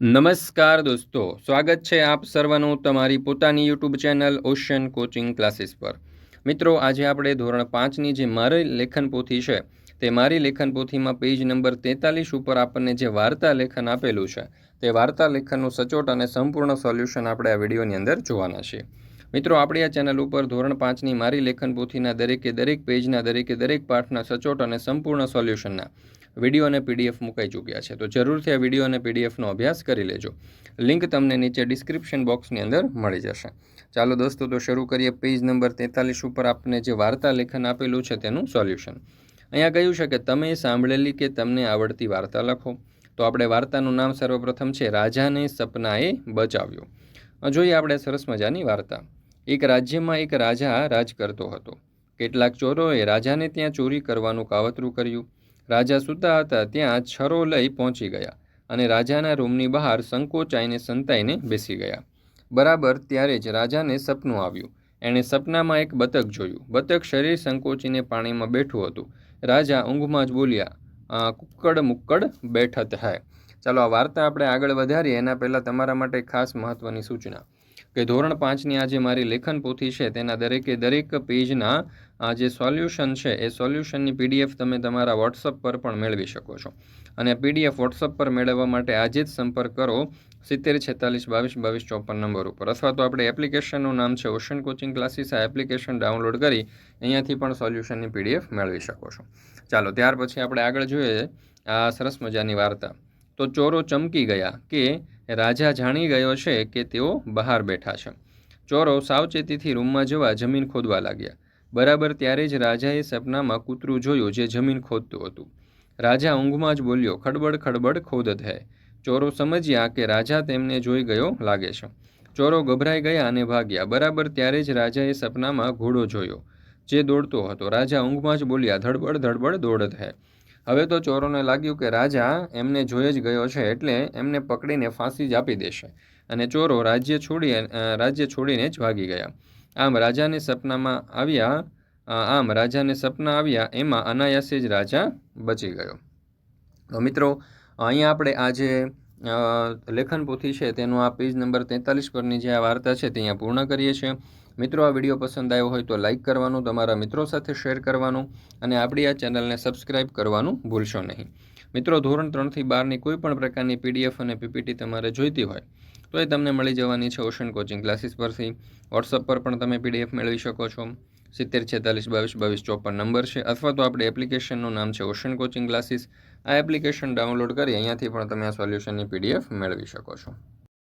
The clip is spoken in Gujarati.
નમસ્કાર દોસ્તો, સ્વાગત છે આપ સર્વનું તમારી પોતાની YouTube channel ocean coaching classes પર. મિત્રો, આજે આપણે ધોરણ પાંચની જે મારી લેખન પોથી છે, તે મારી લેખન પોથીમાં પેજ નંબર તેતાલીસ ઉપર આપણને જે વાર્તા લેખન આપેલું છે, તે વાર્તા લેખનનું સચોટ અને સંપૂર્ણ સોલ્યુશન આપણે આ વિડીયોની અંદર જોવાના છીએ. મિત્રો, આપણી આ ચેનલ ઉપર ધોરણ પાંચની મારી લેખન પોથીના દરેકે દરેક પેજના દરેકે દરેક પાઠના સચોટ અને સંપૂર્ણ સોલ્યુશનના વીડિયો અને પીડીએફ મુકાઈ ચૂક્યા છે. તો જરૂરથી આ વીડિયો અને પીડીએફનો અભ્યાસ કરી લેજો. લિંક તમને નીચે ડિસ્ક્રિપ્શન બોક્સની અંદર મળી જશે. ચાલો દોસ્તો, તો શરૂ કરીએ પેજ નંબર તેતાલીસ ઉપર આપને જે વાર્તા લેખન આપેલું છે તેનું સોલ્યુશન. અહીંયા કહ્યું છે કે તમે સાંભળેલી કે તમને આવડતી વાર્તા લખો. તો આપણે વાર્તાનું નામ સર્વપ્રથમ છે, રાજાને સપનાએ બચાવ્યો. જોઈએ આપણે સરસ મજાની વાર્તા. એક રાજ્યમાં એક રાજા રાજ કરતો હતો. કેટલાક ચોરોએ રાજાને ત્યાં ચોરી કરવાનું કાવતરું કર્યું. રાજા સૂતા હતા, ત્યાં છરો લઈ પહોંચી ગયા અને રાજાના રૂમની બહાર સંકોચાઈને સંતાઈને બેસી ગયા. બરાબર ત્યારે જ રાજાને સપનું આવ્યું. એણે સપનામાં એક બતક જોયું. બતક શરીર સંકોચીને પાણીમાં બેઠું હતું. રાજા ઊંઘમાં જ બોલ્યા કુક્કડ મુક્કડ બેઠત હૈ. ચાલો, આ વાર્તા આપણે આગળ વધારીએ. એના પહેલાં તમારા માટે ખાસ મહત્ત્વની સૂચના. કે ધોરણ પાંચની આ જે મારી લેખન પોથી છે, તેના દરેકે દરેક પેજના આ જે સોલ્યુશન છે, એ સોલ્યુશનની પીડીએફ તમે તમારા વોટ્સઅપ પર પણ મેળવી શકો છો. અને પીડીએફ વોટ્સઅપ પર મેળવવા માટે આજે જ સંપર્ક કરો સિત્તેર છેતાલીસ બાવીસ બાવીસ ચોપન નંબર ઉપર. અથવા તો આપણે એપ્લિકેશનનું નામ છે, ઓશન કોચિંગ ક્લાસીસ. આ એપ્લિકેશન ડાઉનલોડ કરી અહીંયાથી પણ સોલ્યુશનની પીડીએફ મેળવી શકો છો. ચાલો, ત્યાર પછી આપણે આગળ જોઈએ આ સરસ મજાની વાર્તા. તો ચોરો ચમકી ગયા કે રાજા જાણી ગયો છે કે તેઓ બહાર બેઠા છે. ચોરો સાવચેતીથી રૂમમાં જવા જમીન ખોદવા લાગ્યા. બરાબર ત્યારે જ રાજાએ સપનામાં કૂતરું જોયું જે જમીન ખોદતું હતું. રાજા ઊંઘમાં જ બોલ્યો, ખડબડ ખડબડ ખોદત હે. ચોરો સમજ્યા કે રાજા તેમને જોઈ ગયો લાગે છે. ચોરો ગભરાઈ ગયા અને ભાગ્યા. બરાબર ત્યારે જ રાજાએ સપનામાં ઘોડો જોયો, જે દોડતો હતો. રાજા ઊંઘમાં જ બોલ્યા, ધડબડ ધડબડ દોડત હે. હવે તો ચોરોને લાગ્યું કે રાજા એમને જોઈ જ ગયો છે એટલે એમને પકડીને ફાંસી જ આપી દેશે. અને ચોરો રાજ્ય છોડી રાજ્ય છોડીને જ ભાગી ગયા. આમ રાજાને સપનામાં આવ્યા આમ રાજાને સપના આવ્યા, એમાં અનાયાસે જ રાજા બચી ગયો. તો મિત્રો, અહીંયા આપણે આજે લેખન પોથી છે તેનું આ પેજ નંબર તેતાલીસ પરની જે આ વાર્તા છે તે અહીંયા પૂર્ણ કરીએ છીએ. મિત્રો, આ વીડિયો પસંદ આવ્યો હોય તો લાઇક કરવાનું, તમારા મિત્રો સાથે શેર કરવાનું અને આપણી આ ચેનલને સબસ્ક્રાઈબ કરવાનું ભૂલશો નહીં. મિત્રો, ધોરણ ત્રણથી બારની કોઈ પણ પ્રકારની પીડીએફ અને પીપીટી તમારે જોઈતી હોય, તો એ તમને મળી જવાની છે ઓશન કોચિંગ ક્લાસીસ પરથી. વોટ્સઅપ પર પણ તમે પીડીએફ મેળવી શકો છો. સિત્તેર છેતાલીસ બાવીસ બાવીસ ચોપન નંબર છે, અથવા તો આપણી એપ્લિકેશનનું નામ છે ઓશન કોચિંગ ક્લાસીસ. આ એપ્લિકેશન ડાઉનલોડ કરી અહીંયાથી પણ તમે આ સોલ્યુશનની પીડીએફ મેળવી શકો છો.